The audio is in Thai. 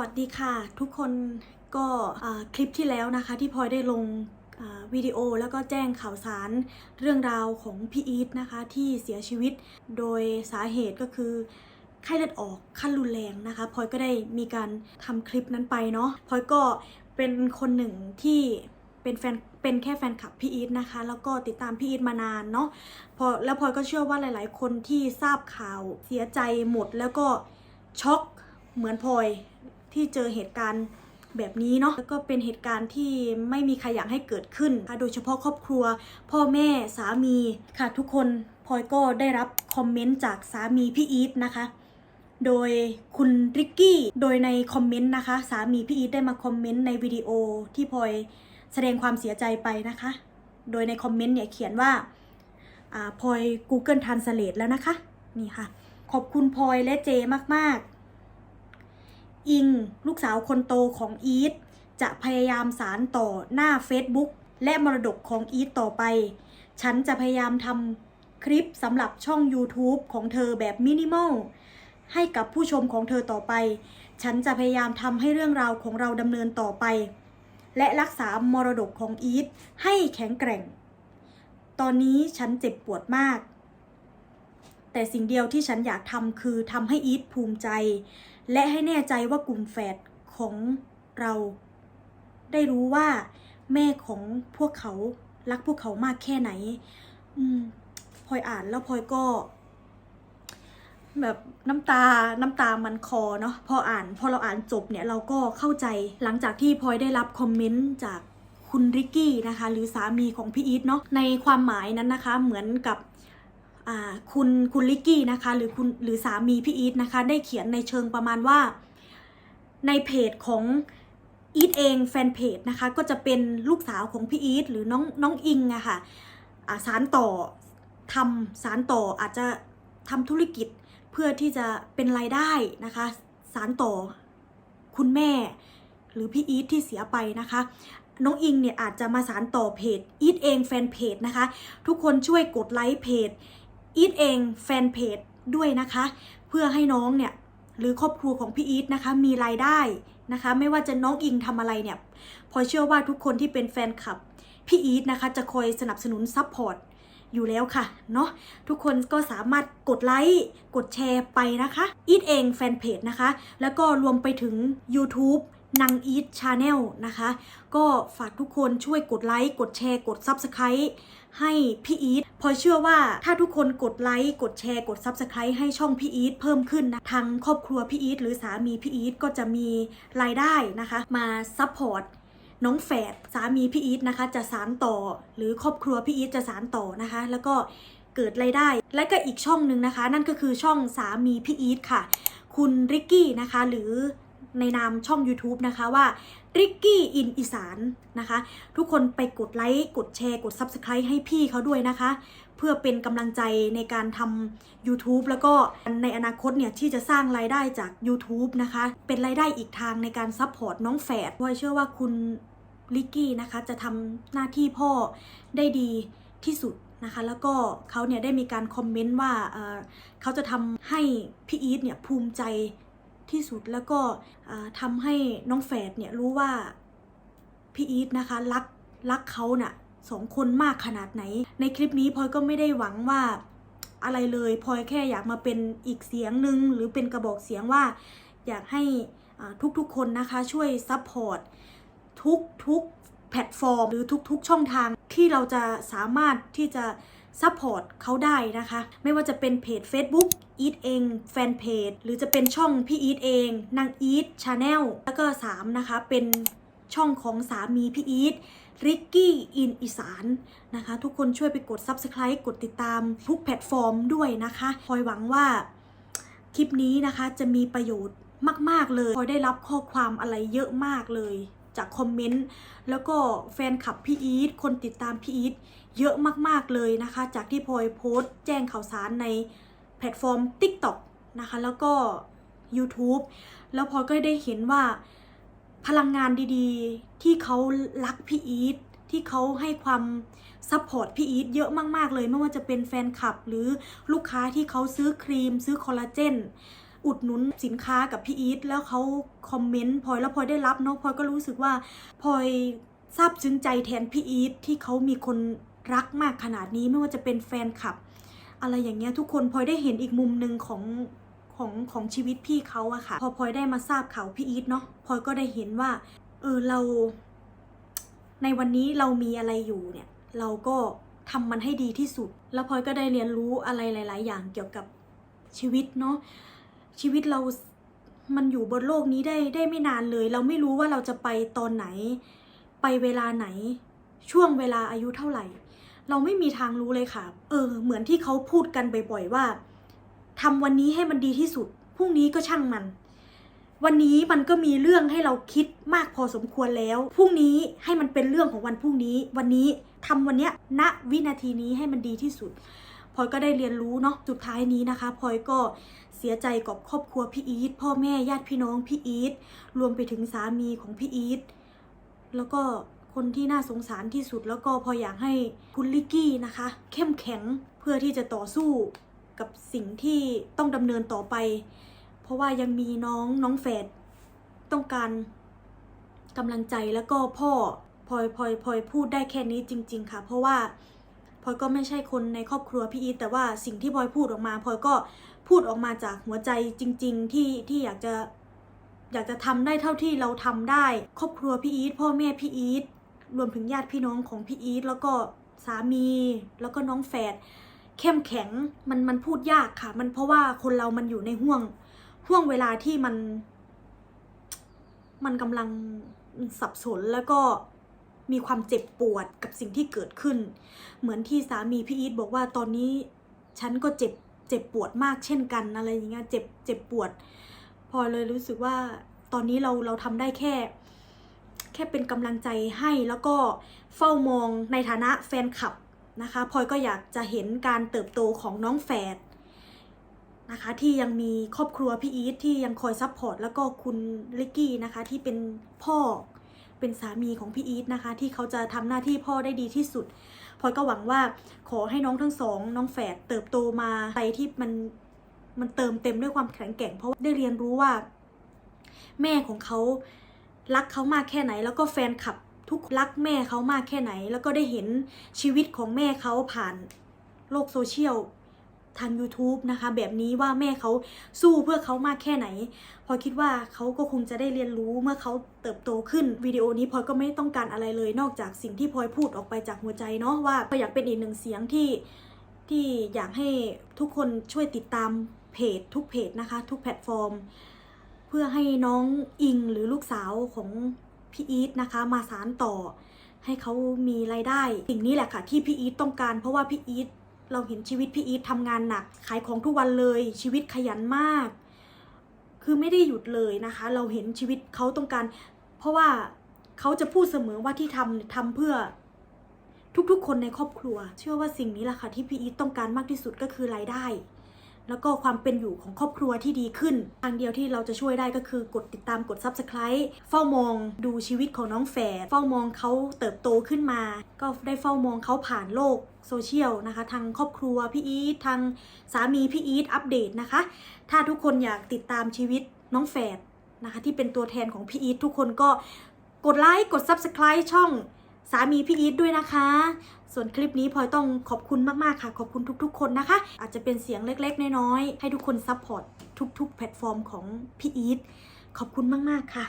วัสดีค่ะ ทุกคนก็คลิปที่แล้วนะคะ ที่พลอยได้ลงวิดีโอแล้วก็แจ้งข่าวสารเรื่องราวของพี่อีทนะคะ ที่เสียชีวิตโดยสาเหตุก็คือไข้เลือดออกขั้นรุนแรงนะคะพลอยก็ได้มีการทำคลิปนั้นไปเนาะพลอยก็เป็นคนหนึ่งที่เป็นแฟนเป็นแค่แฟนคลับพี่อีทนะคะ แล้วก็ติดตามพี่อีทมานานเนาะพอแล้วพลอยก็เชื่อว่าหลาย ๆ คนที่ทราบข่าวเสียใจหมดแล้วก็ช็อกเหมือนพลอย ที่เจอเหตุการณ์แบบนี้เนาะแล้วก็เป็นเหตุการณ์ที่ไม่มีใครอยากให้เกิดขึ้นค่ะโดยเฉพาะครอบครัว พ่อแม่สามีค่ะทุกคนพลอยก็ได้รับคอมเมนต์จากสามีพี่อีทนะคะ โดยคุณริกกี้โดยในคอมเมนต์นะคะ สามีพี่อีทได้มาคอมเมนต์ในวิดีโอที่พลอยแสดงความเสียใจไปนะคะ โดยในคอมเมนต์เนี่ยเขียนว่าอ่าพลอย Google Translate แล้วนะคะ นี่ค่ะ ขอบคุณพลอยและเจมาก ๆ อิง ลูกสาวคนโตของอีทจะพยายามสารต่อหน้า Facebook และมรดกของอีทต่อไป ฉันจะพยายามทำคลิปสำหรับช่อง YouTube ของเธอแบบมินิมอลให้กับผู้ชมของเธอต่อไป ฉันจะพยายามทำให้เรื่องราวของเราดำเนินต่อไป และรักษามรดกของอีทให้แข็งแกร่ง ตอนนี้ฉันเจ็บปวดมาก แต่สิ่งเดียวที่ฉันอยากทำคือทำให้อีทภูมิใจ และให้แน่ใจว่ากลุ่มแฝดของเรา ได้รู้ว่า แม่ของพวกเขารักพวกเขามากแค่ไหน อืมพลอยอ่านแล้วพลอยก็ แบบน้ำตาน้ำตามันคอเนาะพออ่าน พอเราอ่านจบเนี่ยเราก็เข้าใจหลังจากที่พลอยได้รับคอมเมนต์จากคุณริกกี้นะคะ หรือสามีของพี่อีทเนาะในความหมายนั้นนะคะ เหมือนกับ คุณคุณลิกกี้นะคะหรือคุณหรือสามีพี่อีทนะคะ ได้เขียนในเชิงประมาณว่า ในเพจของอีทเองแฟนเพจนะคะ ก็จะเป็นลูกสาวของพี่อีทหรือน้องน้องอิงอะค่ะอ่าสารต่อทำสารต่ออาจจะทำธุรกิจเพื่อที่จะเป็นรายได้นะคะ สารต่อคุณแม่ หรือพี่อีทที่เสียไปนะคะน้องอิงเนี่ยอาจจะมาสารต่อเพจอีทเองแฟนเพจนะคะ ทุกคนช่วยกดไลค์เพจ อีทเองแฟนเพจด้วยนะคะ เพื่อให้น้องเนี่ยหรือครอบครัวของพี่อีทนะคะมีรายได้นะคะ ไม่ว่าจะน้องอิงทำอะไรเนี่ยพอเชื่อว่าทุกคนที่เป็นแฟนคลับพี่อีทนะคะจะคอยสนับสนุนซัพพอร์ตอยู่แล้วค่ะเนาะทุกคนก็สามารถกดไลค์กดแชร์ไปนะคะอีทเองแฟนเพจนะคะ แล้วก็รวมไปถึง YouTube นางอีทชาแนลนะคะ ก็ฝากทุกคนช่วยกดไลค์ กดแชร์ กด Subscribe ให้พี่อีทพอเชื่อว่าถ้าทุกคนกดไลค์ กดแชร์ กด Subscribe ให้ช่องพี่อีทเพิ่มขึ้นนะทางครอบครัวพี่อีทหรือสามีพี่อีทก็จะมีรายได้นะคะ มาซัพพอร์ตน้องแฝดสามีพี่อีทนะคะ จะสานต่อ หรือครอบครัวพี่อีทจะสานต่อนะคะ แล้วก็เกิดรายได้ และก็อีกช่องหนึ่งนะคะ นั่นก็คือช่องสามีพี่อีทค่ะ คุณริกกี้นะคะหรือ ในนามช่อง YouTube นะคะว่าริกกี้อินอีสานนะคะ ทุกคนไปกดไลค์กดแชร์กด Subscribe ให้พี่เขาด้วยนะคะ เพื่อเป็นกำลังใจในการทำ YouTube แล้วก็ในอนาคตเนี่ย ที่จะสร้างรายได้จาก YouTube นะคะ เป็นรายได้อีกทางในการซัพพอร์ตน้องแฝดพราเชื่อว่าคุณลิกกี้นะคะ จะทำหน้าที่พ่อได้ดีที่สุดนะคะแล้วก็เขาเนี่ยได้มีการคอมเมนต์ว่าเเขาจะทำให้พี่อีทเนี่ยภูมิใจ ที่สุดแล้วก็ทำให้น้องแฝดเนี่ยรู้ว่าพี่อีทนะคะรักรักเขาน่ะสองคนมากขนาดไหน ในคลิปนี้พลอยก็ไม่ได้หวังว่าอะไรเลยพลอยแค่อยากมาเป็นอีกเสียงหนึ่งหรือเป็นกระบอกเสียงว่า อยากให้ทุกๆคนนะคะช่วยซัพพอร์ตทุกๆแพลตฟอร์ม หรือทุกๆช่องทางที่เราจะสามารถที่จะ ซัพพอร์ตเขาได้นะคะ ไม่ว่าจะเป็นเพจ Facebook Eat เองแฟนเพจหรือจะเป็นช่องพี่อีทเองนางอีทชาแนลแล้วก็ 3 นะคะ เป็นช่องของสามีพี่อีทริกกี้อินอีสานนะคะ ทุกคนช่วยไปกด Subscribe กดติดตามทุกแพลตฟอร์มด้วยนะคะพลอยหวังว่าคลิปนี้นะคะจะมีประโยชน์มาก ๆ เลยพอยได้รับข้อความอะไรเยอะมากเลย จากคอมเมนต์แล้วก็แฟนคลับพี่อีทคนติดตามพี่อีทเยอะมากๆเลยนะคะ จากที่พลอยโพสต์แจ้งข่าวสารในแพลตฟอร์ม TikTok นะคะ แล้วก็ YouTube แล้วพลอยก็ได้เห็นว่าพลังงานดีๆ ที่เขารักพี่อีทที่เขาให้ความซัพพอร์ตพี่อีทเยอะมากๆเลย ไม่ว่าจะเป็นแฟนคลับหรือลูกค้าที่เขาซื้อครีม ซื้อคอลลาเจน อุดหนุนสินค้ากับพี่อีทแล้วเขาคอมเมนต์พลอยแล้วพลอยได้รับเนาะพลอยก็รู้สึกว่าพลอยซาบซึ้งใจแทนพี่อีทที่เขามีคนรักมากขนาดนี้ไม่ว่าจะเป็นแฟนคลับ อะไรอย่างเงี้ยทุกคนพลอยได้เห็นอีกมุมหนึ่งของของของชีวิตพี่เขาอะค่ะ พอพลอยได้มาทราบข่าวพี่อีทเนาะพลอยก็ได้เห็นว่าเออเรา ในวันนี้เรามีอะไรอยู่เนี่ย เราก็ทำมันให้ดีที่สุด แล้วพลอยก็ได้เรียนรู้อะไรหลาย ๆ อย่างเกี่ยวกับชีวิตเนาะ ชีวิตเรามันอยู่บนโลกนี้ได้ได้ไม่นานเลย เราไม่รู้ว่าเราจะไปตอนไหน ไปเวลาไหน ช่วงเวลาอายุเท่าไหร่ เราไม่มีทางรู้เลยค่ะ เออ เหมือนที่เขาพูดกันบ่อยๆว่าทำวันนี้ให้มันดีที่สุดพรุ่งนี้ก็ช่างมัน วันนี้มันก็มีเรื่องให้เราคิดมากพอสมควรแล้วพรุ่งนี้ให้มันเป็นเรื่องของวันพรุ่งนี้ วันนี้ทำวันเนี้ยณวินาทีนี้ให้มันดีที่สุด พลอยก็ได้เรียนรู้เนาะสุดท้ายนี้นะคะพลอยก็เสียใจกับครอบครัวพี่อีทพ่อแม่ญาติพี่น้องพี่อีทรวมไปถึงสามีของพี่อีทแล้วก็คนที่น่าสงสารที่สุดแล้วก็พออยากให้คุณลิกกี้นะคะ เข้มแข็งเพื่อที่จะต่อสู้กับสิ่งที่ต้องดำเนินต่อไป เพราะว่ายังมีน้องน้องแฝดต้องการกำลังใจแล้วก็พ่อพลอยพลอยพลอยพูดได้แค่นี้จริง ๆ ค่ะ เพราะว่า พลอยก็ไม่ใช่คนในครอบครัวพี่อีทแต่ว่าสิ่งที่พลอยพูดออกมาพลอยก็พูดออกมาจากหัวใจจริง ๆ ที่ที่อยากจะอยากจะทำได้เท่าที่เราทำได้ ครอบครัวพี่อีทพ่อแม่พี่อีทรวมถึงญาติพี่น้องของพี่อีทแล้วก็สามีแล้วก็น้องแฝดเข้มแข็งมันมันพูดยากค่ะ มันเพราะว่าคนเรามันอยู่ในห่วงห่วงเวลาที่มัน มันกำลังสับสนแล้วก็ มีความเจ็บปวดกับสิ่งที่เกิดขึ้น เหมือนที่สามีพี่อีทบอกว่าตอนนี้ฉันก็เจ็บเจ็บปวดมากเช่นกันอะไรอย่างเงี้ยเจ็บเจ็บปวด พอเลยรู้สึกว่าตอนนี้เราเราทำได้แค่ แค่เป็นกำลังใจให้แล้วก็เฝ้ามองในฐานะแฟนคลับนะคะพลอยก็อยากจะเห็นการเติบโตของน้องแฝดนะคะที่ยังมีครอบครัวพี่อีทที่ยังคอยซัพพอร์ตแล้วก็คุณลิกกี้นะคะที่เป็นพ่อ เป็นสามีของพี่อีทนะคะ ที่เขาจะทำหน้าที่พ่อได้ดีที่สุดพลอยก็หวังว่าขอให้น้องทั้งสองน้องแฝดเติบโตมาไปที่มันมันเติมเต็มด้วยความแข็งแกร่ง เพราะได้เรียนรู้ว่า แม่ของเขารักเขามากแค่ไหน แล้วก็แฟนคลับทุกรักแม่เขามากแค่ไหน แล้วก็ได้เห็นชีวิตของแม่เขาผ่านโลกโซเชียล ทาง YouTube นะคะ แบบนี้ว่าแม่เขาสู้เพื่อเขามากแค่ไหน พอคิดว่าเขาก็คงจะได้เรียนรู้เมื่อเขาเติบโตขึ้นวิดีโอนี้พลอยก็ไม่ต้องการอะไรเลยนอกจากสิ่งที่พลอยพูดออกไปจากหัวใจเนาะว่าพลอยอยากเป็นอีกหนึ่งเสียงที่ที่อยากให้ทุกคนช่วยติดตามเพจทุกเพจนะคะ ทุกแพลตฟอร์ม เพื่อให้น้องอิงหรือลูกสาวของพี่อีทนะคะ มาสารต่อให้เขามีรายได้ สิ่งนี้แหละค่ะที่พี่อีทต้องการเพราะว่าพี่อีท เราเห็นชีวิตพี่อีททำงานหนัก ขายของทุกวันเลย ชีวิตขยันมาก คือไม่ได้หยุดเลยนะคะ เราเห็นชีวิตเขาต้องการ เพราะว่าเขาจะพูดเสมอว่าที่ทำทำเพื่อทุกๆ คนในครอบครัว เชื่อว่าสิ่งนี้แหละค่ะที่พี่อีทต้องการมากที่สุดก็คือรายได้ แล้วก็ความเป็นอยู่ของครอบครัวที่ดีขึ้น ทางเดียวที่เราจะช่วยได้ก็คือกดติดตามกด Subscribe เฝ้ามองดูชีวิตของน้องแฝด เฝ้ามองเขาเติบโตขึ้นมา ก็ได้เฝ้ามองเขาผ่านโลกโซเชียลนะคะ ทางครอบครัวพี่อีททางสามีพี่อีทอัปเดตนะคะ ถ้าทุกคนอยากติดตามชีวิตน้องแฝดนะคะ ที่เป็นตัวแทนของพี่อีททุกคนก็กดไลค์กด Subscribe ช่อง สามีพี่อีทด้วยนะคะ ส่วนคลิปนี้พลอยต้องขอบคุณมากๆค่ะ ขอบคุณทุกๆ คนนะคะ อาจจะเป็นเสียงเล็กๆ น้อยๆ ให้ทุกคนซัพพอร์ตทุกๆ แพลตฟอร์มของพี่อีทขอบคุณมากๆค่ะ